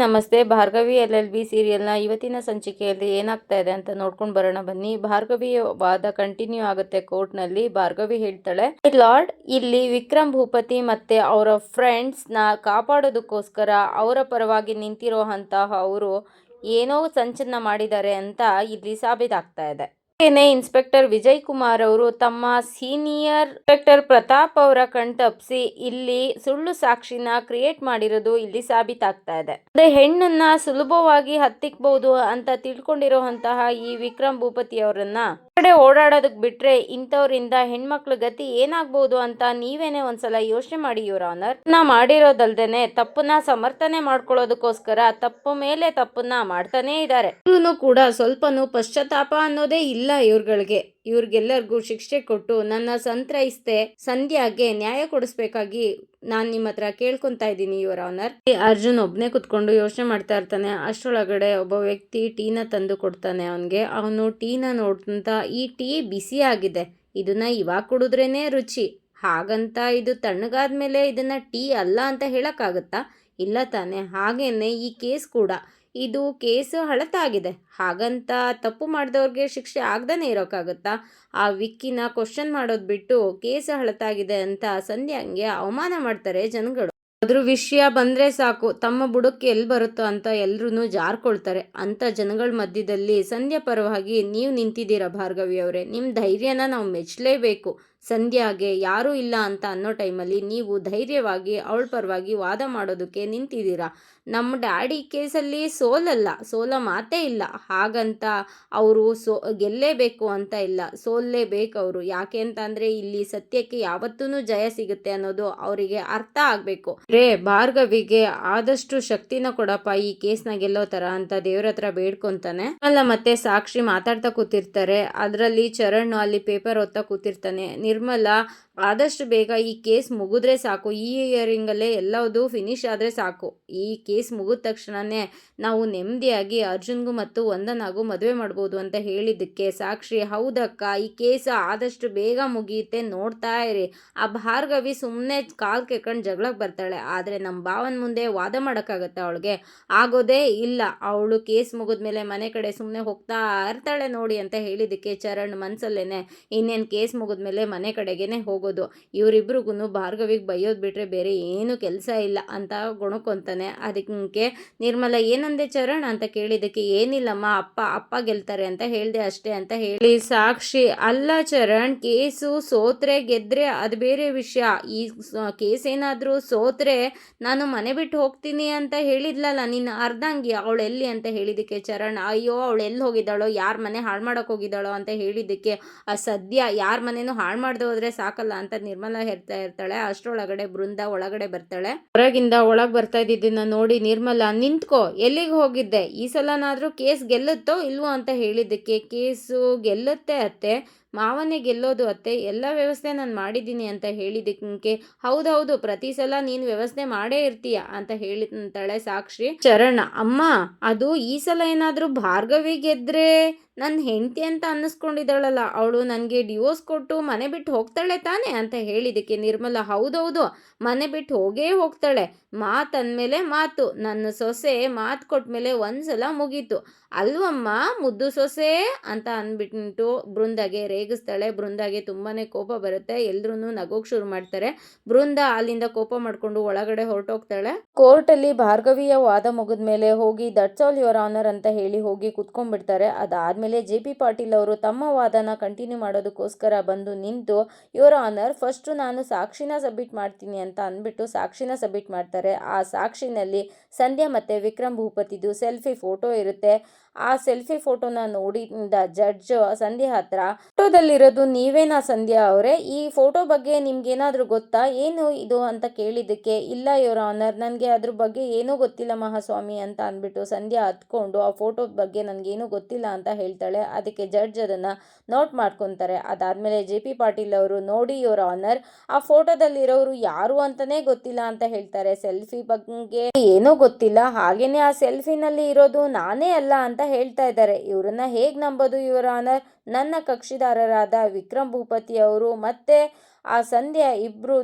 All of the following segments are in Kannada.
ನಮಸ್ತೆ. ಭಾರ್ಗವಿ ಎಲ್ ಎಲ್ ಬಿ ಸೀರಿಯಲ್ನ ಇವತ್ತಿನ ಸಂಚಿಕೆಯಲ್ಲಿ ಏನಾಗ್ತಾ ಇದೆ ಅಂತ ನೋಡ್ಕೊಂಡು ಬರೋಣ ಬನ್ನಿ. ಭಾರ್ಗವಿ ವಾದ ಕಂಟಿನ್ಯೂ ಆಗುತ್ತೆ ಕೋರ್ಟ್ನಲ್ಲಿ. ಭಾರ್ಗವಿ ಹೇಳ್ತಾಳೆ ಲಾರ್ಡ್ ಇಲ್ಲಿ ವಿಕ್ರಮ್ ಭೂಪತಿ ಮತ್ತೆ ಅವರ ಫ್ರೆಂಡ್ಸ್ನ ಕಾಪಾಡೋದಕ್ಕೋಸ್ಕರ ಅವರ ಪರವಾಗಿ ನಿಂತಿರೋ ಅಂತಹ ಅವರು ಏನೋ ಸಂಚನ್ನ ಮಾಡಿದ್ದಾರೆ ಅಂತ ಇಲ್ಲಿ ಸಾಬೀತಾಗ್ತಾ ಇದೆ. ಹಾಗೇನೆ ಇನ್ಸ್ಪೆಕ್ಟರ್ ವಿಜಯ್ ಕುಮಾರ್ ಅವರು ತಮ್ಮ ಸೀನಿಯರ್ ಇನ್ಸ್ಪೆಕ್ಟರ್ ಪ್ರತಾಪ್ ಅವರ ಕಣ್ತಪ್ಸಿ ಇಲ್ಲಿ ಸುಳ್ಳು ಸಾಕ್ಷಿನ ಕ್ರಿಯೇಟ್ ಮಾಡಿರೋದು ಇಲ್ಲಿ ಸಾಬೀತಾಗ್ತಾ ಇದೆ. ಅದೇ ಹೆಣ್ಣನ್ನ ಸುಲಭವಾಗಿ ಹತ್ತಿಕ್ಬಹುದು ಅಂತ ತಿಳ್ಕೊಂಡಿರೋಂತಹ ಈ ವಿಕ್ರಮ್ ಭೂಪತಿ ಅವರನ್ನ ಕಡೆ ಓಡಾಡೋದಕ್ಕೆ ಬಿಟ್ರೆ ಇಂಥವ್ರಿಂದ ಹೆಣ್ಮಕ್ಳ ಗತಿ ಏನಾಗ್ಬೋದು ಅಂತ ನೀವೇನೆ ಒಂದ್ಸಲ ಯೋಚನೆ ಮಾಡಿ ಯುವರ್ ಆನರ್ ನಾ ಮಾಡಿರೋದಲ್ದೇನೆ ತಪ್ಪನ್ನ ಸಮರ್ಥನೆ ಮಾಡ್ಕೊಳ್ಳೋದಕ್ಕೋಸ್ಕರ ತಪ್ಪು ಮೇಲೆ ತಪ್ಪನ್ನ ಮಾಡ್ತಾನೆ ಇದ್ದಾರೆ. ಇವ್ರು ಕೂಡ ಸ್ವಲ್ಪನೂ ಪಶ್ಚಾತ್ತಾಪ ಅನ್ನೋದೇ ಇಲ್ಲ ಇವ್ರುಗಳಿಗೆ. ಇವ್ರಿಗೆಲ್ಲರಿಗೂ ಶಿಕ್ಷೆ ಕೊಟ್ಟು ನನ್ನ ಸಂತ್ರೈಸ್ತೆ ಸಂಧ್ಯಾಗೆ ನ್ಯಾಯ ಕೊಡಿಸ್ಬೇಕಾಗಿ ನಾನು ನಿಮ್ಮ ಹತ್ರ ಕೇಳ್ಕೊಂತಾ ಇದ್ದೀನಿ ಯುವರ್ ಆನರ್ ಅರ್ಜುನ್ ಒಬ್ನೇ ಕುತ್ಕೊಂಡು ಯೋಚನೆ ಮಾಡ್ತಾ ಇರ್ತಾನೆ. ಅಷ್ಟರೊಳಗಡೆ ಒಬ್ಬ ವ್ಯಕ್ತಿ ಟೀನ ತಂದು ಕೊಡ್ತಾನೆ ಅವನಿಗೆ. ಅವನು ಟೀನ ನೋಡ್ತಂತ ಈ ಟೀ ಬಿಸಿ ಆಗಿದೆ. ಇದನ್ನ ಇವಾಗ ಕುಡಿದ್ರೇನೆ ರುಚಿ. ಹಾಗಂತ ಇದು ತಣ್ಣಗಾದ್ಮೇಲೆ ಇದನ್ನ ಟೀ ಅಲ್ಲ ಅಂತ ಹೇಳಕ್ಕಾಗತ್ತಾ? ಇಲ್ಲ ತಾನೆ. ಹಾಗೇನೆ ಈ ಕೇಸ್ ಕೂಡ. ಇದು ಕೇಸು ಹಳತಾಗಿದೆ. ಹಾಗಂತ ತಪ್ಪು ಮಾಡಿದವ್ರಿಗೆ ಶಿಕ್ಷೆ ಆಗ್ದೇ ಇರೋಕ್ಕಾಗುತ್ತಾ ಆ ವಿಕ್ಕಿನ ಕ್ವಶನ್ ಮಾಡೋದು ಬಿಟ್ಟು ಕೇಸು ಹಳತಾಗಿದೆ ಅಂತ ಸಂಧ್ಯಾಂಗೆ ಅವಮಾನ ಮಾಡ್ತಾರೆ ಜನಗಳು. ಅದ್ರ ವಿಷಯ ಬಂದರೆ ಸಾಕು, ತಮ್ಮ ಬುಡಕ್ಕೆ ಎಲ್ಲಿ ಬರುತ್ತೋ ಅಂತ ಎಲ್ಲರೂ ಜಾರ್ಕೊಳ್ತಾರೆ. ಅಂಥ ಜನಗಳ ಮಧ್ಯದಲ್ಲಿ ಸಂಧ್ಯಾ ಪರವಾಗಿ ನೀವು ನಿಂತಿದ್ದೀರಾ ಭಾರ್ಗವಿ ಅವರೇ? ನಿಮ್ಮ ಧೈರ್ಯನ ನಾವು ಮೆಚ್ಚಲೇಬೇಕು ಸಂಧ್ಯಾಗೆ ಯಾರೂ ಇಲ್ಲ ಅಂತ ಅನ್ನೋ ಟೈಮಲ್ಲಿ ನೀವು ಧೈರ್ಯವಾಗಿ, ಅವಳ ಪರವಾಗಿ ವಾದ ಮಾಡೋದಕ್ಕೆ ನಿಂತಿದ್ದೀರಾ? ನಮ್ಮ ಡ್ಯಾಡಿ ಕೇಸಲ್ಲಿ ಸೋಲಲ್ಲ, ಸೋಲ ಮಾತೇ ಇಲ್ಲ. ಹಾಗಂತ ಅವರು ಸೋ, ಗೆಲ್ಲೇಬೇಕು ಅಂತ ಇಲ್ಲ. ಸೋಲ್ಲೇಬೇಕು ಅವರು. ಯಾಕೆ ಅಂತಂದರೆ ಇಲ್ಲಿ ಸತ್ಯಕ್ಕೆ ಯಾವತ್ತೂ ಜಯ ಸಿಗುತ್ತೆ ಅನ್ನೋದು ಅವರಿಗೆ ಅರ್ಥ ಆಗಬೇಕು. ರೇ ಭಾರ್ಗವಿಗೆ ಆದಷ್ಟು ಶಕ್ತಿನ ಕೊಡಪ್ಪ ಈ ಕೇಸ್ನ ಗೆಲ್ಲೋ ಥರ ಅಂತ ದೇವ್ರ ಹತ್ರ ಬೇಡ್ಕೊಂತಾನೆ. ಅಲ್ಲ ಮತ್ತೆ ಸಾಕ್ಷಿ ಮಾತಾಡ್ತಾ ಕೂತಿರ್ತಾರೆ. ಅದರಲ್ಲಿ ಚರಣ್ ಅಲ್ಲಿ ಪೇಪರ್ ಓದ್ತಾ ಕೂತಿರ್ತಾನೆ. ನಿರ್ಮಲ ಆದಷ್ಟು ಬೇಗ ಈ ಕೇಸ್ ಮುಗಿದ್ರೆ ಸಾಕು. ಈ ಇಯರಿಂಗಲ್ಲೇ ಎಲ್ಲದೂ ಫಿನಿಶ್ ಆದರೆ ಸಾಕು. ಈ ಕೇಸ್ ಮುಗಿದ ತಕ್ಷಣವೇ ನಾವು ನೆಮ್ಮದಿಯಾಗಿ ಅರ್ಜುನ್ಗೂ ಮತ್ತು ವಂದನಾಗೂ ಮದುವೆ ಮಾಡ್ಬೋದು ಅಂತ ಹೇಳಿದ್ದಕ್ಕೆ ಸಾಕ್ಷಿ, ಹೌದಕ್ಕ, ಈ ಕೇಸ್ ಆದಷ್ಟು ಬೇಗ ಮುಗಿಯುತ್ತೆ, ನೋಡ್ತಾ ಇರಿ. ಆ ಭಾರ್ಗವಿ ಸುಮ್ಮನೆ ಕಾಲು ಕೆಕ್ಕೊಂಡು ಜಗಳಕ್ಕೆ ಬರ್ತಾಳೆ. ಆದರೆ ನಮ್ಮ ಭಾವನ ಮುಂದೆ ವಾದ ಮಾಡೋಕ್ಕಾಗತ್ತೆ ಅವಳಿಗೆ? ಆಗೋದೇ ಇಲ್ಲ. ಅವಳು ಕೇಸ್ ಮುಗಿದ್ಮೇಲೆ ಮನೆ ಕಡೆ ಸುಮ್ಮನೆ ಹೋಗ್ತಾ ಇರ್ತಾಳೆ ನೋಡಿ ಅಂತ ಹೇಳಿದ್ದಕ್ಕೆ ಚರಣ್ ಮನಸ್ಸಲ್ಲೇನೆ ಇನ್ನೇನು ಕೇಸ್ ಮುಗಿದ್ಮೇಲೆ ಮನೆ ಕಡೆಗೇನೆ ಹೋಗೋದು ಇವರಿಬ್ರಿಗೂ ಭಾರ್ಗವಿಗೆ ಬೈಯೋದು ಬಿಟ್ಟರೆ ಬೇರೆ ಏನು ಕೆಲಸ ಇಲ್ಲ ಅಂತ ಗುಣಕೊಂತಾನೆ. ಅದಕ್ಕೆ ನಿರ್ಮಲ, ಏನಂದೆ ಚರಣ್ ಅಂತ ಕೇಳಿದ್ದಕ್ಕೆ ಏನಿಲ್ಲಮ್ಮ, ಅಪ್ಪ ಅಪ್ಪ ಗೆಲ್ತಾರೆ ಅಂತ ಹೇಳಿದೆ ಅಷ್ಟೇ ಅಂತ ಹೇಳಿ. ಸಾಕ್ಷಿ, ಅಲ್ಲ ಚರಣ್, ಕೇಸು ಸೋತ್ರೆ ಗೆದ್ರೆ ಅದು ಬೇರೆ ವಿಷಯ. ಈ ಕೇಸ್ ಏನಾದರೂ ಸೋತ್ರೆ ನಾನು ಮನೆ ಬಿಟ್ಟು ಹೋಗ್ತೀನಿ ಅಂತ ಹೇಳಿದ್ಲಲ್ಲ, ನಿನ್ನ ಅರ್ಧಂಗಿ ಅವಳು ಎಲ್ಲಿ ಅಂತ ಹೇಳಿದ್ದಕ್ಕೆ ಚರಣ್, ಅಯ್ಯೋ, ಅವಳು ಎಲ್ಲಿ ಹೋಗಿದ್ದಾಳೋ, ಯಾರ ಮನೆ ಹಾಳು ಮಾಡೋಕೆ ಹೋಗಿದ್ದಾಳೋ ಅಂತ ಹೇಳಿದ್ದಕ್ಕೆ ಆ ಸದ್ಯ ಯಾರ ಮನೇನೂ ಹಾಳು ಹೋದ್ರೆ ಸಾಕಲ್ಲ ಅಂತ ನಿರ್ಮಲಾ ಹೇಳ್ತಾ ಇರ್ತಾಳೆ. ಅಷ್ಟರೊಳಗಡೆ ಬೃಂದ ಒಳಗಡೆ ಬರ್ತಾಳೆ. ಹೊರಗಿಂದ ಒಳಗೆ ಬರ್ತಾ ಇದ್ದಿದ್ದನ್ನ ನೋಡಿ ನಿರ್ಮಲಾ, ನಿಂತ್ಕೋ, ಎಲ್ಲಿಗೆ ಹೋಗಿದ್ದೆ? ಈ ಸಲನಾದ್ರೂ ಕೇಸ್ ಗೆಲ್ಲುತ್ತೋ ಇಲ್ವೋ ಅಂತ ಹೇಳಿದ್ದಕ್ಕೆ, ಕೇಸು ಗೆಲ್ಲುತ್ತೆ ಅತ್ತೆ. ಮಾವನೇ ಗೆಲ್ಲೋದು ಅತ್ತೆ, ಎಲ್ಲ ವ್ಯವಸ್ಥೆ ನಾನು ಮಾಡಿದ್ದೀನಿ ಅಂತ ಹೇಳಿದಕ್ಕೆ ಹೌದೌದು, ಪ್ರತಿ ಸಲ ನೀನು ವ್ಯವಸ್ಥೆ ಮಾಡೇ ಇರ್ತೀಯ ಅಂತ ಹೇಳಿದಂತಳೆ ಸಾಕ್ಷಿ ಚರಣ. ಅಮ್ಮ, ಅದು ಈ ಸಲ ಏನಾದರೂ ಭಾರ್ಗವಿ ಗೆದ್ರೆ ನನ್ನ ಹೆಂಡತಿ ಅಂತ ಅನ್ನಿಸ್ಕೊಂಡಿದ್ದಾಳಲ್ಲ, ಅವಳು ನನಗೆ ಡಿವೋರ್ಸ್ ಕೊಟ್ಟು ಮನೆ ಬಿಟ್ಟು ಹೋಗ್ತಾಳೆ ತಾನೇ ಅಂತ ಹೇಳಿದ್ದಕ್ಕೆ ನಿರ್ಮಲ. ಹೌದೌದು, ಮನೆ ಬಿಟ್ಟು ಹೋಗೇ ಹೋಗ್ತಾಳೆ. ಮಾತು ಅಂದಮೇಲೆ ಮಾತು, ನನ್ನ ಸೊಸೆ ಮಾತು ಕೊಟ್ಟ ಕೊಟ್ಮೇಲೆ ಒಂದ್ಸಲ ಮುಗೀತು. ಅಲ್ವಮ್ಮ, ಮುದ್ದು ಸೊಸೆ ಅಂತ ಅಂದ್ಬಿಟ್ಟು ಬೃಂದಾಗೆ ರೇಗಿಸ್ತಾಳೆ. ಬೃಂದಾಗೆ ತುಂಬಾ ಕೋಪ ಬರುತ್ತೆ. ಎಲ್ರೂ ನಗೋಕ್ ಶುರು ಮಾಡ್ತಾರೆ. ಬೃಂದ ಅಲ್ಲಿಂದ ಕೋಪ ಮಾಡ್ಕೊಂಡು ಒಳಗಡೆ ಹೊರಟೋಗ್ತಾಳೆ. ಕೋರ್ಟಲ್ಲಿ ಭಾರ್ಗವಿಯ ವಾದ ಮುಗಿದ ಮೇಲೆ ಹೋಗಿ, ದಟ್ಸ್ ಆಲ್ ಯುವರ್ ಆನರ್ ಅಂತ ಹೇಳಿ ಹೋಗಿ ಕುತ್ಕೊಂಡ್ಬಿಡ್ತಾರೆ. ಅದಾದಮೇಲೆ ಜೆ ಪಿ ಪಾಟೀಲ್ ಅವರು ತಮ್ಮ ವಾದನ ಕಂಟಿನ್ಯೂ ಮಾಡೋದಕ್ಕೋಸ್ಕರ ಬಂದು ನಿಂತು, ಯುವರ್ ಆನರ್, ಫಸ್ಟು ನಾನು ಸಾಕ್ಷಿನ ಸಬ್ಮಿಟ್ ಮಾಡ್ತೀನಿ ಅಂತ ಅಂದ್ಬಿಟ್ಟು ಸಾಕ್ಷಿನ ಸಬ್ಮಿಟ್ ಮಾಡ್ತಾರೆ. ಆ ಸಾಕ್ಷಿನಲ್ಲಿ ಸಂಧ್ಯಾ ಮತ್ತು ವಿಕ್ರಮ್ ಭೂಪತಿದು ಸೆಲ್ಫಿ ಫೋಟೋ ಇರುತ್ತೆ. ಆ ಸೆಲ್ಫಿ ಫೋಟೋನ ನೋಡಿದ ಜಡ್ಜ್ ಸಂಧ್ಯಾ ಹತ್ರ ಫೋಟೋದಲ್ಲಿರೋದು ನೀವೇನಾ ಸಂಧ್ಯಾ ಅವರೇ? ಈ ಫೋಟೋ ಬಗ್ಗೆ ನಿಮ್ಗೇನಾದರೂ ಗೊತ್ತಾ? ಏನು ಇದು ಅಂತ ಕೇಳಿದಕ್ಕೆ ಇಲ್ಲ ಯುವರ್ ಆನರ್ ನನಗೆ ಅದ್ರ ಬಗ್ಗೆ ಏನೂ ಗೊತ್ತಿಲ್ಲ ಮಹಾಸ್ವಾಮಿ ಅಂತ ಅಂದ್ಬಿಟ್ಟು ಸಂಧ್ಯಾ ಹತ್ಕೊಂಡು ಆ ಫೋಟೋ ಬಗ್ಗೆ ನನಗೇನೂ ಗೊತ್ತಿಲ್ಲ ಅಂತ ಹೇಳ್ತಾಳೆ. ಅದಕ್ಕೆ ಜಡ್ಜ್ ಅದನ್ನ ನೋಟ್ ಮಾಡ್ಕೊಂತಾರೆ. ಅದಾದ್ಮೇಲೆ ಜೆ ಪಿ ಪಾಟೀಲ್ ಅವರು ನೋಡಿ ಯುವರ್ ಆನರ್ ಆ ಫೋಟೋದಲ್ಲಿರೋರು ಯಾರು ಅಂತಲೇ ಗೊತ್ತಿಲ್ಲ ಅಂತ ಹೇಳ್ತಾರೆ. ಸೆಲ್ಫಿ ಬಗ್ಗೆ ಏನೂ ಗೊತ್ತಿಲ್ಲ. ಹಾಗೇನೆ ಆ ಸೆಲ್ಫಿನಲ್ಲಿ ಇರೋದು ನಾನೇ ಅಲ್ಲ ಅಂತ ಹೇಳ್ತಾ ಇದ್ದಾರೆ. ಇವರನ್ನ ಹೇಗೆ ನಂಬೋದು ಯುವರ್ ಆನರ್ ನನ್ನ ಕಕ್ಷಿದಾರರಾದ ವಿಕ್ರಮ್ ಭೂಪತಿ ಅವರು ಮತ್ತೆ ಆ ಸಂಧ್ಯಾ ಇಬ್ರು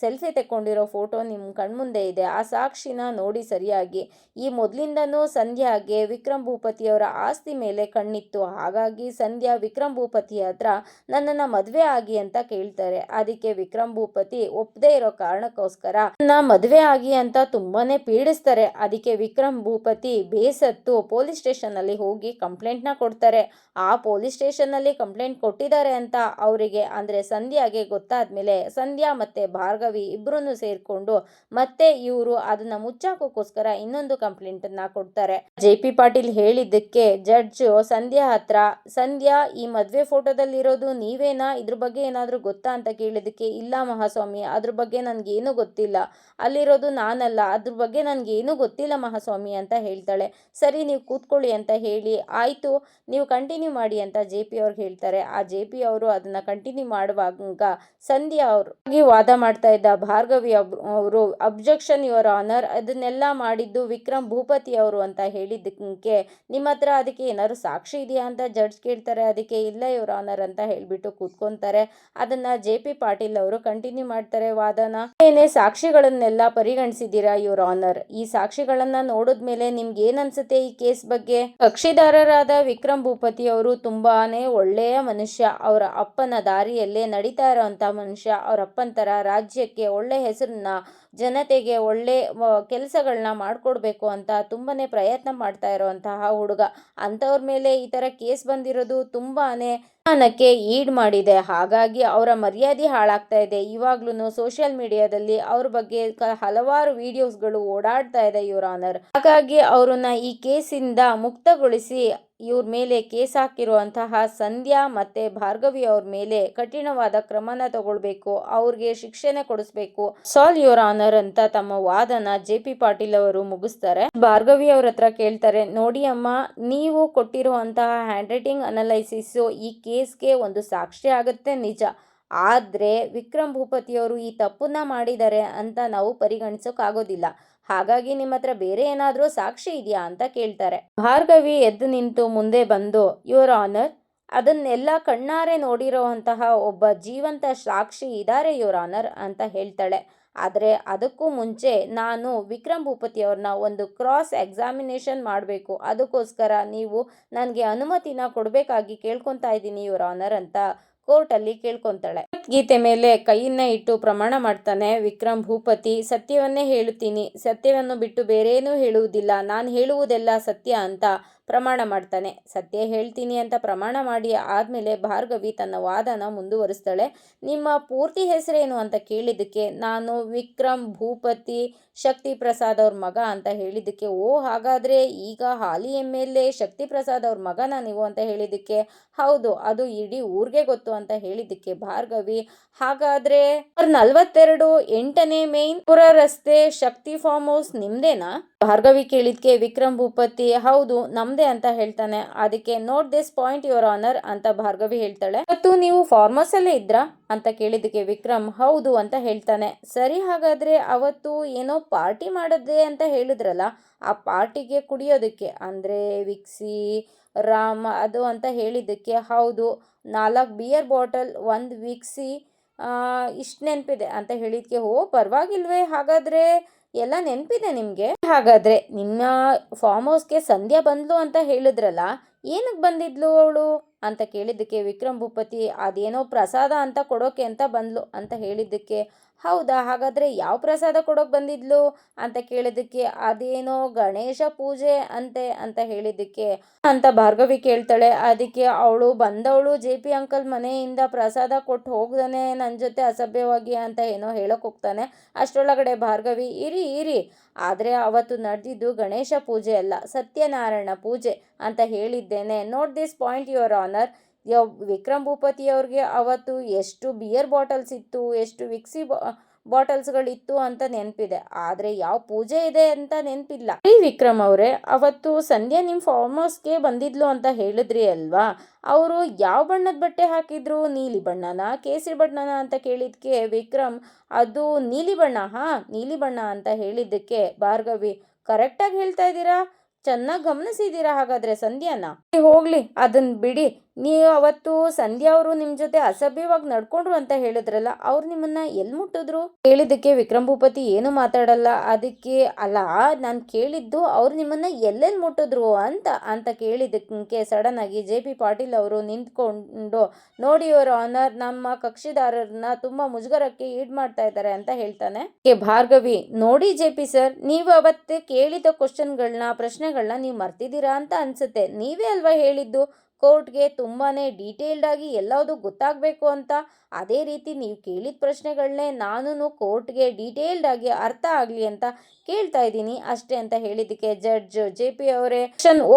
ಸೆಲ್ಫಿ ತೆಕ್ಕೊಂಡಿರೋ ಫೋಟೋ ನಿಮ್ಮ ಕಣ್ಮುಂದೆ ಇದೆ. ಆ ಸಾಕ್ಷಿನ ನೋಡಿ ಸರಿಯಾಗಿ. ಈ ಮೊದಲಿಂದನೂ ಸಂಧ್ಯಾಗೆ ವಿಕ್ರಮ್ ಭೂಪತಿಯವರ ಆಸ್ತಿ ಮೇಲೆ ಕಣ್ಣಿತ್ತು. ಹಾಗಾಗಿ ಸಂಧ್ಯಾ ವಿಕ್ರಮ್ ಭೂಪತಿ ಹತ್ರ, ನನ್ನನ್ನು ಮದುವೆ ಆಗಿ ಅಂತ ಕೇಳ್ತಾರೆ. ಅದಕ್ಕೆ ವಿಕ್ರಮ್ ಭೂಪತಿ ಒಪ್ಪದೇ ಇರೋ ಕಾರಣಕ್ಕೋಸ್ಕರ ನನ್ನ ಮದುವೆ ಆಗಿ ಅಂತ ತುಂಬಾನೇ ಪೀಡಿಸ್ತಾರೆ. ಅದಕ್ಕೆ ವಿಕ್ರಮ್ ಭೂಪತಿ ಬೇಸತ್ತು ಪೊಲೀಸ್ ಸ್ಟೇಷನಲ್ಲಿ ಹೋಗಿ ಕಂಪ್ಲೇಂಟ್ನ ಕೊಡ್ತಾರೆ. ಆ ಪೊಲೀಸ್ ಸ್ಟೇಷನ್ನಲ್ಲಿ ಕಂಪ್ಲೇಂಟ್ ಕೊಟ್ಟಿದ್ದಾರೆ ಅಂತ ಅವರಿಗೆ, ಅಂದರೆ ಸಂಧ್ಯಾಗೆ ಗೊತ್ತಾದ್ಮೇಲೆ ಸಂಧ್ಯಾ ಮತ್ತೆ ಭಾರ್ಗವಿ ಇಬ್ಬರನ್ನು ಸೇರಿಕೊಂಡು ಮತ್ತೆ ಇವರು ಅದನ್ನ ಮುಚ್ಚಾಕೋಕ್ಕೋಸ್ಕರ ಇನ್ನೊಂದು ಕಂಪ್ಲೇಂಟನ್ನು ಕೊಡ್ತಾರೆ. ಜೆ ಪಿ ಪಾಟೀಲ್ ಹೇಳಿದ್ದಕ್ಕೆ ಜಡ್ಜ್ ಸಂಧ್ಯಾ ಹತ್ರ, ಸಂಧ್ಯಾ, ಈ ಮದುವೆ ಫೋಟೋದಲ್ಲಿರೋದು ನೀವೇನಾ? ಇದ್ರ ಬಗ್ಗೆ ಏನಾದರೂ ಗೊತ್ತಾ? ಅಂತ ಕೇಳಿದ್ದಕ್ಕೆ, ಇಲ್ಲ ಮಹಾಸ್ವಾಮಿ, ಅದ್ರ ಬಗ್ಗೆ ನನಗೇನು ಗೊತ್ತಿಲ್ಲ. ಅಲ್ಲಿರೋದು ನಾನಲ್ಲ, ಅದ್ರ ಬಗ್ಗೆ ನನಗೇನು ಗೊತ್ತಿಲ್ಲ ಮಹಾಸ್ವಾಮಿ ಅಂತ ಹೇಳ್ತಾಳೆ. ಸರಿ, ನೀವು ಕೂತ್ಕೊಳ್ಳಿ ಅಂತ ಹೇಳಿ, ಆಯಿತು, ನೀವು ಕಂಟಿನ್ಯೂ ಮಾಡಿ ಅಂತ ಜೆ ಪಿ ಅವ್ರಿಗೆ ಹೇಳ್ತಾರೆ. ಆ ಜೆ ಪಿ ಅವರು ಅದನ್ನು ಕಂಟಿನ್ಯೂ ಮಾಡುವಾಗ ಸಂಧ್ಯಾ ಅವರು ವಾದ ಮಾಡ್ತಾ ಇದ್ದ ಭಾರ್ಗವಿ ಅವರು ಅಬ್ಜೆಕ್ಷನ್ ಯುವರ್ ಆನರ್ ಅದನ್ನೆಲ್ಲ ಮಾಡಿದ್ದು ವಿಕ್ರಮ್ ಭೂಪತಿ ಅವರು ಅಂತ ಹೇಳಿದ್ದಕ್ಕೆ ನಿಮ್ಮ ಹತ್ರ ಅದಕ್ಕೆ ಏನಾದ್ರು ಸಾಕ್ಷಿ ಇದೆಯಾ ಅಂತ ಜಡ್ಜ್ ಕೇಳ್ತಾರೆ. ಅದಕ್ಕೆ ಇಲ್ಲ ಯುವರ್ ಆನರ್ ಅಂತ ಹೇಳ್ಬಿಟ್ಟು ಕೂತ್ಕೊಂತಾರೆ. ಅದನ್ನ ಜೆ ಪಿ ಪಾಟೀಲ್ ಅವರು ಕಂಟಿನ್ಯೂ ಮಾಡ್ತಾರೆ ವಾದನ. ಏನೇ ಸಾಕ್ಷಿಗಳನ್ನೆಲ್ಲ ಪರಿಗಣಿಸಿದ್ದೀರಾ ಯುವರ್ ಆನರ್ ಈ ಸಾಕ್ಷಿಗಳನ್ನ ನೋಡಿದ್ಮೇಲೆ ನಿಮ್ಗೆ ಏನ್ ಅನ್ಸುತ್ತೆ ಈ ಕೇಸ್ ಬಗ್ಗೆ? ಕಕ್ಷಿದಾರರಾದ ವಿಕ್ರಮ್ ಭೂಪತಿ ಅವರು ತುಂಬಾನೇ ಒಳ್ಳೆಯ ಮನುಷ್ಯ. ಅವರ ಅಪ್ಪನ ದಾರಿಯಲ್ಲೇ ನಡೀತಾ ಇರೋಂಥ ಮನುಷ್ಯ, ಅವ್ರ ಅಪ್ಪನ ಥರ ರಾಜ್ಯಕ್ಕೆ ಒಳ್ಳೆ ಹೆಸರನ್ನ, ಜನತೆಗೆ ಒಳ್ಳೆ ಕೆಲಸಗಳನ್ನ ಮಾಡಿಕೊಡ್ಬೇಕು ಅಂತ ತುಂಬಾ ಪ್ರಯತ್ನ ಮಾಡ್ತಾ ಇರೋವಂತಹ ಹುಡುಗ. ಅಂಥವ್ರ ಮೇಲೆ ಈ ಥರ ಕೇಸ್ ಬಂದಿರೋದು ತುಂಬಾ ಅನುಮಾನಕ್ಕೆ ಈಡ್ ಮಾಡಿದೆ. ಹಾಗಾಗಿ ಅವರ ಮರ್ಯಾದೆ ಹಾಳಾಗ್ತಾ ಇದೆ. ಇವಾಗ್ಲೂ ಸೋಷಿಯಲ್ ಮೀಡಿಯಾದಲ್ಲಿ ಅವ್ರ ಬಗ್ಗೆ ಹಲವಾರು ಹಲವಾರು ವಿಡಿಯೋಸ್ಗಳು ಓಡಾಡ್ತಾ ಇದೆ, ಯುವರ್ ಆನರ್. ಹಾಗಾಗಿ ಅವರನ್ನ ಈ ಕೇಸಿಂದ ಮುಕ್ತಗೊಳಿಸಿ ಇವ್ರ ಮೇಲೆ ಕೇಸ್ ಹಾಕಿರುವಂತಹ ಸಂಧ್ಯಾ ಮತ್ತೆ ಭಾರ್ಗವಿ ಅವ್ರ ಮೇಲೆ ಕಠಿಣವಾದ ಕ್ರಮನ ತಗೊಳ್ಬೇಕು. ಅವ್ರಿಗೆ ಶಿಕ್ಷೆನೆ ಕೊಡಿಸ್ಬೇಕು. ಸಾಲ್ ಯುವರ್ ಆನರ್ ಅಂತ ತಮ್ಮ ವಾದನ ಜೆ ಪಿ ಪಾಟೀಲ್ ಅವರು ಮುಗಿಸ್ತಾರೆ. ಭಾರ್ಗವಿ ಅವ್ರ ಹತ್ರ ಕೇಳ್ತಾರೆ, ನೋಡಿ ಅಮ್ಮ, ನೀವು ಕೊಟ್ಟಿರುವಂತಹ ಹ್ಯಾಂಡ್ ರೈಟಿಂಗ್ ಅನಲೈಸಿಸ್ ಈ ಕೇಸ್ಗೆ ಒಂದು ಸಾಕ್ಷಿ ಆಗುತ್ತೆ, ನಿಜ. ಆದರೆ ವಿಕ್ರಮ್ ಭೂಪತಿಯವರು ಈ ತಪ್ಪನ್ನ ಮಾಡಿದ್ದಾರೆ ಅಂತ ನಾವು ಪರಿಗಣಿಸೋಕ್ಕಾಗೋದಿಲ್ಲ ಹಾಗಾಗಿ ನಿಮ್ಮ ಹತ್ರ ಬೇರೆ ಏನಾದರೂ ಸಾಕ್ಷಿ ಇದೆಯಾ ಅಂತ ಕೇಳ್ತಾರೆ. ಭಾರ್ಗವಿ ಎದ್ದು ನಿಂತು ಮುಂದೆ ಬಂದು ಯುವರ್ ಆನರ್, ಅದನ್ನೆಲ್ಲ ಕಣ್ಣಾರೆ ನೋಡಿರೋವಂತಹ ಒಬ್ಬ ಜೀವಂತ ಸಾಕ್ಷಿ ಇದ್ದಾರೆ ಯುವರ್ ಆನರ್, ಅಂತ ಹೇಳ್ತಾಳೆ. ಆದರೆ ಅದಕ್ಕೂ ಮುಂಚೆ ನಾನು ವಿಕ್ರಮ್ ಭೂಪತಿಯವ್ರನ್ನ ಒಂದು ಕ್ರಾಸ್ ಎಕ್ಸಾಮಿನೇಷನ್ ಮಾಡಬೇಕು. ಅದಕ್ಕೋಸ್ಕರ ನೀವು ನನಗೆ ಅನುಮತಿನ ಕೊಡಬೇಕಾಗಿ ಕೇಳ್ಕೊತಾ ಇದ್ದೀನಿ ಇವರ ಆನರ್ ಅಂತ ಕೋರ್ಟಲ್ಲಿ ಕೇಳ್ಕೊತಾಳೆ. ಗೀತೆ ಮೇಲೆ ಕೈಯನ್ನ ಇಟ್ಟು ಪ್ರಮಾಣ ಮಾಡ್ತಾನೆ ವಿಕ್ರಮ್ ಭೂಪತಿ. ಸತ್ಯವನ್ನೇ ಹೇಳುತ್ತೀನಿ. ಸತ್ಯವನ್ನು ಬಿಟ್ಟು ಬೇರೇನೂ ಹೇಳುವುದಿಲ್ಲ. ನಾನು ಹೇಳುವುದೆಲ್ಲ ಸತ್ಯ ಅಂತ ಪ್ರಮಾಣ ಮಾಡ್ತಾನೆ. ಸತ್ಯ ಹೇಳ್ತೀನಿ ಅಂತ ಪ್ರಮಾಣ ಮಾಡಿ ಆದಮೇಲೆ ಭಾರ್ಗವಿ ತನ್ನ ವಾದನ ಮುಂದುವರಿಸ್ತಾಳೆ. ನಿಮ್ಮ ಪೂರ್ತಿ ಹೆಸರೇನು ಅಂತ ಕೇಳಿದ್ದಕ್ಕೆ ನಾನು ವಿಕ್ರಮ್, ಭೂಪತಿ ಶಕ್ತಿ ಪ್ರಸಾದ್ ಅವ್ರ ಮಗ ಅಂತ ಹೇಳಿದ್ದಕ್ಕೆ, ಓ ಹಾಗಾದರೆ ಈಗ ಹಾಲಿ M L A Shakti Prasad ಅವ್ರ ಮಗನ ನೀವು ಅಂತ ಹೇಳಿದ್ದಕ್ಕೆ? ಹೌದು, ಅದು ಇಡೀ ಊರಿಗೆ ಗೊತ್ತು ಅಂತ ಹೇಳಿದ್ದಕ್ಕೆ ಭಾರ್ಗವಿ. ಹಾಗಾದರೆ ನಲ್ವತ್ತೆರಡು ಎಂಟನೇ ಮೇನ್ ಪುರ ರಸ್ತೆ ಶಕ್ತಿ ಫಾರ್ಮ್ ಹೌಸ್ ನಿಮ್ದೇನಾ? ಭಾರ್ಗವಿ ಕೇಳಿದ್ಕೆ ವಿಕ್ರಮ್, ಭೂಪತಿ, ಹೌದು, ನಮ್ದೇ ಅಂತ ಹೇಳ್ತಾನೆ. ಅದಕ್ಕೆ note this point your honour ಅಂತ ಭಾರ್ಗವಿ ಹೇಳ್ತಾಳೆ. ಮತ್ತು ನೀವು ಫಾರ್ಮರ್ಸ್ ಅಲ್ಲೇ ಇದ್ರಾ? ಅಂತ ಕೇಳಿದಕ್ಕೆ ವಿಕ್ರಮ್, ಹೌದು, ಅಂತ ಹೇಳ್ತಾನೆ. ಸರಿ, ಹಾಗಾದ್ರೆ ಅವತ್ತು ಏನೋ ಪಾರ್ಟಿ ಮಾಡದೆ ಅಂತ ಹೇಳಿದ್ರಲ್ಲ, ಆ ಪಾರ್ಟಿಗೆ ಕುಡಿಯೋದಕ್ಕೆ, ಅಂದರೆ ವಿಕ್ಸಿ ರಾಮ, ಅದು ಅಂತ ಹೇಳಿದ್ದಕ್ಕೆ ಹೌದು. ನಾಲ್ಕು ಬಿಯರ್ ಬಾಟಲ್ ಒಂದು ವಿಕ್ಸಿ ಇಷ್ಟು ನೆನಪಿದೆ, ಅಂತ ಹೇಳಿದ್ಕೆ, ಓ, ಪರವಾಗಿಲ್ವೇ, ಹಾಗಾದರೆ ಎಲ್ಲ ನೆನಪಿದೆ ನಿಮಗೆ? ಹಾಗಾದರೆ ನಿಮ್ಮ ಫಾರ್ಮ್ ಹೌಸ್ಗೆ ಸಂಧ್ಯಾ ಬಂದ್ಲು ಅಂತ ಹೇಳಿದ್ರಲ್ಲ ಏನಕ್ಕೆ ಬಂದಿದ್ಲು ಅವಳು? ಅಂತ ಕೇಳಿದ್ದಕ್ಕೆ ವಿಕ್ರಮ್ ಭೂಪತಿ, ಅದೇನೋ ಪ್ರಸಾದ ಅಂತ ಕೊಡೋಕೆ ಅಂತ ಬಂದ್ಲು ಅಂತ ಹೇಳಿದ್ದಕ್ಕೆ ಹೌದಾ? ಹಾಗಾದರೆ ಯಾವ ಪ್ರಸಾದ ಕೊಡೋಕೆ ಬಂದಿದ್ಲು ಅಂತ ಕೇಳಿದ್ದಕ್ಕೆ, ಅದೇನೋ ಗಣೇಶ ಪೂಜೆ ಅಂತೆ ಅಂತ ಹೇಳಿದ್ದಕ್ಕೆ. ಅಂತ ಭಾರ್ಗವಿ ಕೇಳ್ತಾಳೆ, ಅದಕ್ಕೆ ಅವಳು ಬಂದವಳು ಜೆ ಪಿ ಅಂಕಲ್ ಮನೆಯಿಂದ ಪ್ರಸಾದ ಕೊಟ್ಟು ಹೋಗ್ದಾನೆ ನನ್ನ ಜೊತೆ ಅಸಭ್ಯವಾಗಿ ಅಂತ ಏನೋ ಹೇಳೋಕೆ ಹೋಗ್ತಾನೆ ಅಷ್ಟರೊಳಗಡೆ ಭಾರ್ಗವಿ, ಇರಿ ಇರಿ. ಆದರೆ ಅವತ್ತು ನಡೆದಿದ್ದು ಗಣೇಶ ಪೂಜೆ ಅಲ್ಲ, ಸತ್ಯನಾರಾಯಣ ಪೂಜೆ ಅಂತ ಹೇಳಿದ್ದೇನೆ. Note this point, your honour. Vikram Bhupathi ಅವ್ರಿಗೆ ಅವತ್ತು ಎಷ್ಟು ಬಿಯರ್ ಬಾಟಲ್ಸ್ ಇತ್ತು, ಎಷ್ಟು ವಿಕ್ಸಿ ಬಾಟಲ್ಸ್ಗಳಿತ್ತು ಅಂತ ನೆನಪಿದೆ. ಆದರೆ ಯಾವ ಪೂಜೆ ಇದೆ ಅಂತ ನೆನಪಿಲ್ಲ. ಈ ವಿಕ್ರಮ್ ಅವರೇ, ಅವತ್ತು ಸಂಧ್ಯಾ ನಿಮ್ಮ ಫಾರ್ಮ್ ಹೌಸ್ಗೆ ಬಂದಿದ್ಲು ಅಂತ ಹೇಳಿದ್ರಿ ಅಲ್ವಾ? ಅವರು ಯಾವ ಬಣ್ಣದ ಬಟ್ಟೆ ಹಾಕಿದ್ರು? ನೀಲಿ ಬಣ್ಣನ, ಕೇಸರಿ ಬಣ್ಣನ ಅಂತ ಕೇಳಿದ್ಕೆ ವಿಕ್ರಮ್, ಅದು ನೀಲಿ ಬಣ್ಣ, ಹಾಂ, ನೀಲಿ ಬಣ್ಣ ಅಂತ ಹೇಳಿದ್ದಕ್ಕೆ ಭಾರ್ಗವಿ, ಕರೆಕ್ಟಾಗಿ ಹೇಳ್ತಾ ಇದ್ದೀರಾ? ಚೆನ್ನಾಗಿ ಗಮನಿಸಿದ್ದೀರಾ ಹಾಗಾದ್ರೆ ಸಂಧ್ಯಾನ? ಹೋಗ್ಲಿ ಅದನ್ನ ಬಿಡಿ. ನೀವು ಅವತ್ತು ಸಂಧ್ಯಾ ಅವರು ನಿಮ್ಮ ಜೊತೆ ಅಸಭ್ಯವಾಗಿ ನಡ್ಕೊಂಡ್ರು ಅಂತ ಹೇಳಿದ್ರಲ್ಲ, ಅವ್ರು ನಿಮ್ಮನ್ನ ಎಲ್ಲಿ ಮುಟ್ಟಿದ್ರು? ಕೇಳಿದ್ದಕ್ಕೆ ವಿಕ್ರಮ್ ಭೂಪತಿ ಏನು ಮಾತಾಡಲ್ಲ, ಅದಕ್ಕೆ ಅಲ್ಲ, ನಾನು ಕೇಳಿದ್ದು ಅವ್ರು ನಿಮ್ಮನ್ನ ಎಲ್ಲೆಲ್ಲಿ ಮುಟ್ಟಿದ್ರು ಅಂತ ಅಂತ ಕೇಳಿದಕ್ಕೆ ಸಡನ್ ಆಗಿ ಜೆ ಪಿ ಪಾಟೀಲ್ ಅವರು ನಿಂತ್ಕೊಂಡು, ನೋಡಿ ಅವರ ಆನರ್ ನಮ್ಮ ಕಕ್ಷಿದಾರರನ್ನ ತುಂಬಾ ಮುಜುಗರಕ್ಕೆ ಈಡ್ ಮಾಡ್ತಾ ಇದ್ದಾರೆ ಅಂತ ಹೇಳ್ತಾನೆ. ಭಾರ್ಗವಿ, ನೋಡಿ ಜೆ ಪಿ ಸರ್ ನೀವು ಅವತ್ತು ಕೇಳಿದ ಕ್ವಶನ್ಗಳನ್ನ ಪ್ರಶ್ನೆಗಳನ್ನ ನೀವು ಮರ್ತಿದ್ದೀರಾ ಅಂತ ಅನ್ಸುತ್ತೆ. ನೀವೇ ಅಲ್ವಾ ಹೇಳಿದ್ದು? ಕೋರ್ಟ್ಗೆ ತುಂಬಾ ಡೀಟೇಲ್ಡ್ ಆಗಿ ಎಲ್ಲವೂ ಗೊತ್ತಾಗಬೇಕು ಅಂತ ಅದೇ ರೀತಿ ನೀವು ಕೇಳಿದ ಪ್ರಶ್ನೆಗಳನ್ನೇ ನಾನು ಕೋರ್ಟ್ಗೆ ಡೀಟೇಲ್ಡ್ ಆಗಿ ಅರ್ಥ ಆಗಲಿ ಅಂತ ಕೇಳ್ತಾ ಇದ್ದೀನಿ. ಅಷ್ಟೇ ಅಂತ ಹೇಳಿದ್ದಕ್ಕೆ ಜಡ್ಜ್ ಜೆ ಪಿ ಅವರೇ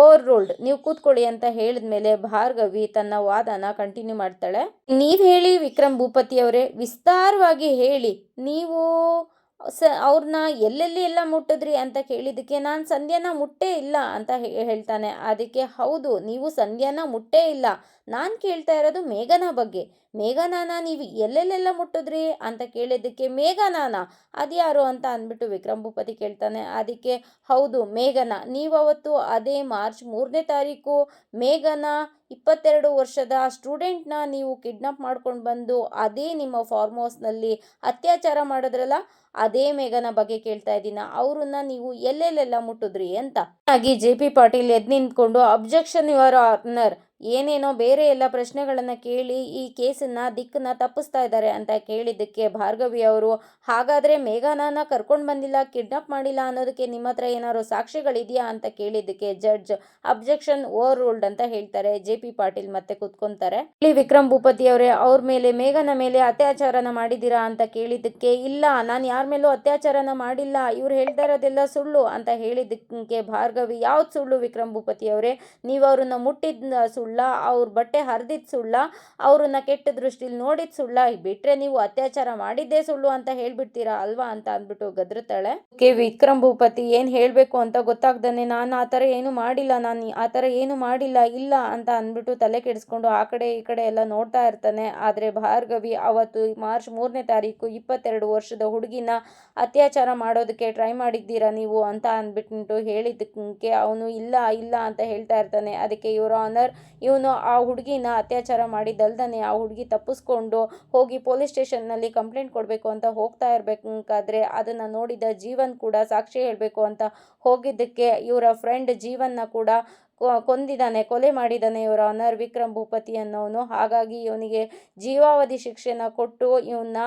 ಓವರ್ ರೂಲ್ಡ್ ನೀವು ಕೂತ್ಕೊಳ್ಳಿ ಅಂತ ಹೇಳಿದ ಮೇಲೆ ಭಾರ್ಗವಿ ತನ್ನ ವಾದನ ಕಂಟಿನ್ಯೂ ಮಾಡ್ತಾಳೆ. ನೀವು ಹೇಳಿ ವಿಕ್ರಮ್ ಭೂಪತಿ ಅವರೇ, ವಿಸ್ತಾರವಾಗಿ ಹೇಳಿ, ನೀವು ಸ ಅವ್ರನ್ನ ಎಲ್ಲೆಲ್ಲಿ ಎಲ್ಲ ಮುಟ್ಟಿದ್ರಿ ಅಂತ ಕೇಳಿದ್ದಕ್ಕೆ ನಾನು ಸಂಧ್ಯಾನ ಮುಟ್ಟೇ ಇಲ್ಲ ಅಂತ ಹೇಳ್ತಾನೆ. ಅದಕ್ಕೆ ಹೌದು, ನೀವು ಸಂಧ್ಯಾನ ಮುಟ್ಟೇ ಇಲ್ಲ. ನಾನು ಕೇಳ್ತಾ ಇರೋದು ಮೇಘನ ಬಗ್ಗೆ. ಮೇಘನಾನ ನೀವು ಎಲ್ಲೆಲ್ಲೆಲ್ಲ ಮುಟ್ಟಿದ್ರಿ? ಅಂತ ಕೇಳಿದ್ದಕ್ಕೆ, ಮೇಘನಾನ? ಅದ್ಯಾರು? ಅಂತ ಅಂದ್ಬಿಟ್ಟು ವಿಕ್ರಮ್ ಭೂಪತಿ ಕೇಳ್ತಾನೆ. ಅದಕ್ಕೆ, ಹೌದು, ಮೇಘನ. ನೀವು ಅವತ್ತು ಅದೇ ಮಾರ್ಚ್ ಮೂರನೇ ತಾರೀಕು ಮೇಘನ ಇಪ್ಪತ್ತೆರಡು ವರ್ಷದ ಸ್ಟೂಡೆಂಟ್ನ ನೀವು ಕಿಡ್ನಾಪ್ ಮಾಡ್ಕೊಂಡು ಬಂದು ಅದೇ ನಿಮ್ಮ ಫಾರ್ಮ್ ಹೌಸ್ನಲ್ಲಿ ಅತ್ಯಾಚಾರ ಮಾಡಿದ್ರಲ್ಲ, ಅದೇ ಮೇಘನ ಬಗ್ಗೆ ಕೇಳ್ತಾ ಇದ್ದೀನ. ಅವ್ರನ್ನ ನೀವು ಎಲ್ಲೆಲ್ಲೆಲ್ಲ ಮುಟ್ಟಿದ್ರಿ? ಅಂತ. ಹಾಗೆ ಜೆ ಪಿ ಪಾಟೀಲ್ ಎದ್ದು ನಿಂತ್ಕೊಂಡು, ಅಬ್ಜೆಕ್ಷನ್ ಯುವರ್ ಆರ್ನರ್ ಏನೇನೋ ಬೇರೆ ಎಲ್ಲ ಪ್ರಶ್ನೆಗಳನ್ನು ಕೇಳಿ ಈ ಕೇಸನ್ನ ದಿಕ್ಕನ್ನ ತಪ್ಪಿಸ್ತಾ ಇದ್ದಾರೆ ಅಂತ ಕೇಳಿದ್ದಕ್ಕೆ ಭಾರ್ಗವಿ ಅವರು, ಹಾಗಾದರೆ ಮೇಘನಾನ ಕರ್ಕೊಂಡು ಬಂದಿಲ್ಲ, ಕಿಡ್ನಾಪ್ ಮಾಡಿಲ್ಲ ಅನ್ನೋದಕ್ಕೆ ನಿಮ್ಮ ಹತ್ರ ಏನಾದ್ರು ಸಾಕ್ಷಿಗಳಿದೆಯಾ ಅಂತ ಕೇಳಿದ್ದಕ್ಕೆ ಜಡ್ಜ್ ಅಬ್ಜೆಕ್ಷನ್ ಓವರ್ ರೂಲ್ಡ್ ಅಂತ ಹೇಳ್ತಾರೆ. ಜೆ ಪಿ ಪಾಟೀಲ್ ಮತ್ತೆ ಕುತ್ಕೊಂತಾರೆ. ಇಲ್ಲಿ ವಿಕ್ರಮ್ ಭೂಪತಿ ಅವರೇ, ಅವ್ರ ಮೇಲೆ, ಮೇಘನ ಮೇಲೆ ಅತ್ಯಾಚಾರನ ಮಾಡಿದ್ದೀರಾ ಅಂತ ಕೇಳಿದ್ದಕ್ಕೆ, ಇಲ್ಲ, ನಾನು ಯಾರ ಮೇಲೂ ಅತ್ಯಾಚಾರನ ಮಾಡಿಲ್ಲ, ಇವ್ರು ಹೇಳ್ತಾ ಇರೋದೆಲ್ಲ ಸುಳ್ಳು ಅಂತ ಹೇಳಿದ್ದಕ್ಕೆ ಭಾರ್ಗವಿ, ಯಾವ್ದು ಸುಳ್ಳು ವಿಕ್ರಮ್ ಭೂಪತಿ ಅವರೇ? ನೀವು ಅವ್ರನ್ನ ಮುಟ್ಟಿದ ಸುಳ್ಳ ಅವ್ರ ಬಟ್ಟೆ ಹರಿದಿದ್ದು ಸುಳ್ಳ, ಅವ್ರನ್ನ ಕೆಟ್ಟ ದೃಷ್ಟಿಲಿ ನೋಡಿದ ಸುಳ್ಳ ಬಿಟ್ರೆ ನೀವು ಅತ್ಯಾಚಾರ ಮಾಡಿದ್ದೇ ಸುಳ್ಳು ಅಂತ ಹೇಳ್ಬಿಡ್ತೀರಾ ಅಲ್ವಾ ಅಂತ ಅಂದ್ಬಿಟ್ಟು ಗದ್ರತಾಳೆ ಕೆ ವಿಕ್ರಮ್ ಭೂಪತಿ, ಏನು ಹೇಳಬೇಕು ಅಂತ ಗೊತ್ತಾಗ್ದಾನೆ, ನಾನು ಆ ಥರ ಏನು ಮಾಡಿಲ್ಲ, ನಾನು ಆ ಥರ ಏನು ಮಾಡಿಲ್ಲ, ಇಲ್ಲ ಅಂತ ಅಂದ್ಬಿಟ್ಟು ತಲೆ ಕೆಡಿಸ್ಕೊಂಡು ಆ ಕಡೆ ಈ ಕಡೆ ಎಲ್ಲ ನೋಡ್ತಾ ಇರ್ತಾನೆ. ಆದರೆ ಭಾರ್ಗವಿ ಅವತ್ತು ಮಾರ್ಚ್ ಮೂರನೇ ತಾರೀಕು ಇಪ್ಪತ್ತೆರಡು ವರ್ಷದ ಹುಡುಗಿನ ಅತ್ಯಾಚಾರ ಮಾಡೋದಕ್ಕೆ ಟ್ರೈ ಮಾಡಿದ್ದೀರಾ ನೀವು ಅಂತ ಅಂದ್ಬಿಟ್ಟು ಹೇಳಿದ್ದಕ್ಕೆ ಅವನು ಇಲ್ಲ ಇಲ್ಲ ಅಂತ ಹೇಳ್ತಾ ಇರ್ತಾನೆ. ಅದಕ್ಕೆ ಇವರ ಆನರ್ ಇವನು ಆ ಹುಡುಗಿನ ಅತ್ಯಾಚಾರ ಮಾಡಿದ್ದಲ್ದನೆ ಆ ಹುಡುಗಿ ತಪ್ಪಿಸ್ಕೊಂಡು ಹೋಗಿ ಪೊಲೀಸ್ ಸ್ಟೇಷನ್ನಲ್ಲಿ ಕಂಪ್ಲೇಂಟ್ ಕೊಡಬೇಕು ಅಂತ ಹೋಗ್ತಾ ಇರಬೇಕಾದ್ರೆ ಅದನ್ನು ನೋಡಿದ ಜೀವನ್ ಕೂಡ ಸಾಕ್ಷಿ ಹೇಳಬೇಕು ಅಂತ ಹೋಗಿದ್ದಕ್ಕೆ ಇವರ ಫ್ರೆಂಡ್ ಜೀವನ್ನ ಕೂಡ ಕೊಂದಿದ್ದಾನೆ, ಕೊಲೆ ಮಾಡಿದ್ದಾನೆ ಇವರ ಆನರ್ ವಿಕ್ರಮ್ ಭೂಪತಿ ಅನ್ನೋನು ಹಾಗಾಗಿ ಇವನಿಗೆ ಜೀವಾವಧಿ ಶಿಕ್ಷೆನ ಕೊಟ್ಟು ಇವನ್ನ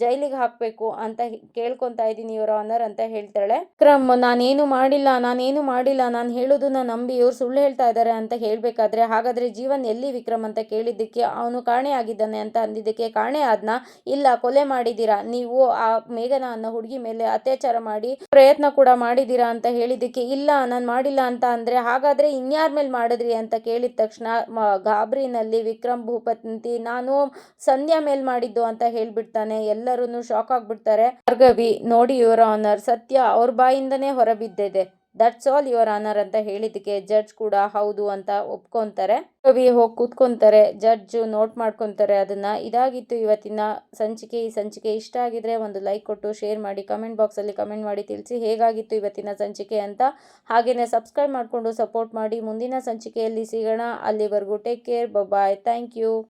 ಜೈಲಿಗೆ ಹಾಕಬೇಕು ಅಂತ ಕೇಳ್ಕೊತಾ ಇದ್ದೀನಿ ಇವರ ಆನರ್ ಅಂತ ಹೇಳ್ತಾಳೆ. ವಿಕ್ರಮ್ ನಾನೇನು ಮಾಡಿಲ್ಲ ನಾನೇನು ಮಾಡಿಲ್ಲ, ನಾನು ಹೇಳೋದನ್ನ ನಂಬಿ ಇವ್ರು ಸುಳ್ಳು ಹೇಳ್ತಾ ಇದ್ದಾರೆ ಅಂತ ಹೇಳಬೇಕಾದ್ರೆ, ಹಾಗಾದ್ರೆ ಜೀವನ್ ಎಲ್ಲಿ ವಿಕ್ರಮ್ ಅಂತ ಕೇಳಿದ್ದಕ್ಕೆ ಅವನು ಕಾಣೆ ಆಗಿದ್ದಾನೆ ಅಂತ ಅಂದಿದ್ದಕ್ಕೆ ಕಾಣೆ ಆದ್ನ? ಇಲ್ಲ, ಕೊಲೆ ಮಾಡಿದ್ದೀರಾ? ನೀವು ಆ ಮೇಘನ ಅನ್ನೋ ಹುಡುಗಿ ಮೇಲೆ ಅತ್ಯಾಚಾರ ಮಾಡಿ ಪ್ರಯತ್ನ ಕೂಡ ಮಾಡಿದ್ದೀರಾ ಅಂತ ಹೇಳಿದ್ದಕ್ಕೆ ಇಲ್ಲ, ನಾನು ಮಾಡಿಲ್ಲ ಅಂತ ಅಂದರೆ ಹಾಗಾದರೆ ಇನ್ಯಾರ ಮೇಲೆ ಮಾಡಿದ್ರಿ ಅಂತ ಕೇಳಿದ ತಕ್ಷಣ ಗಾಬರಿನಲ್ಲಿ ವಿಕ್ರಮ್ ಭೂಪತಿ, ನಾನು ಸಂಧ್ಯಾ ಮೇಲ್ ಮಾಡಿದ್ದು ಅಂತ ಹೇಳ್ಬಿಡ್ತಾನೆ. ಎಲ್ಲರೂ ಶಾಕ್ ಆಗ್ಬಿಡ್ತಾರೆ. ಭಾರ್ಗವಿ, ನೋಡಿ ಯುವರ್ ಆನರ್ ಸತ್ಯ ಅವ್ರ ಬಾಯಿಂದನೇ ಹೊರಬಿದ್ದಿದೆ. ದಟ್ಸ್ ಆಲ್ ಯುವರ್ ಆನರ್ ಅಂತ ಹೇಳಿದ್ದಕ್ಕೆ ಜಡ್ಜ್ ಕೂಡ ಹೌದು ಅಂತ ಒಪ್ಕೊತಾರೆ. ಕವಿ ಹೋಗಿ ಕೂತ್ಕೊಂತಾರೆ ಜಡ್ಜ್ ನೋಟ್ ಮಾಡ್ಕೊತಾರೆ ಅದನ್ನ. ಇದಾಗಿತ್ತು ಇವತ್ತಿನ ಸಂಚಿಕೆ. ಈ ಸಂಚಿಕೆ ಇಷ್ಟ ಆಗಿದ್ರೆ ಒಂದು ಲೈಕ್ ಕೊಟ್ಟು ಶೇರ್ ಮಾಡಿ ಕಮೆಂಟ್ ಬಾಕ್ಸಲ್ಲಿ ಕಮೆಂಟ್ ಮಾಡಿ ತಿಳಿಸಿ ಹೇಗಾಗಿತ್ತು ಇವತ್ತಿನ ಸಂಚಿಕೆ ಅಂತ. ಹಾಗೆಯೇ ಸಬ್ಸ್ಕ್ರೈಬ್ ಮಾಡಿಕೊಂಡು ಸಪೋರ್ಟ್ ಮಾಡಿ. ಮುಂದಿನ ಸಂಚಿಕೆಯಲ್ಲಿ ಸಿಗೋಣ. ಅಲ್ಲಿವರೆಗೂ take care bye thank you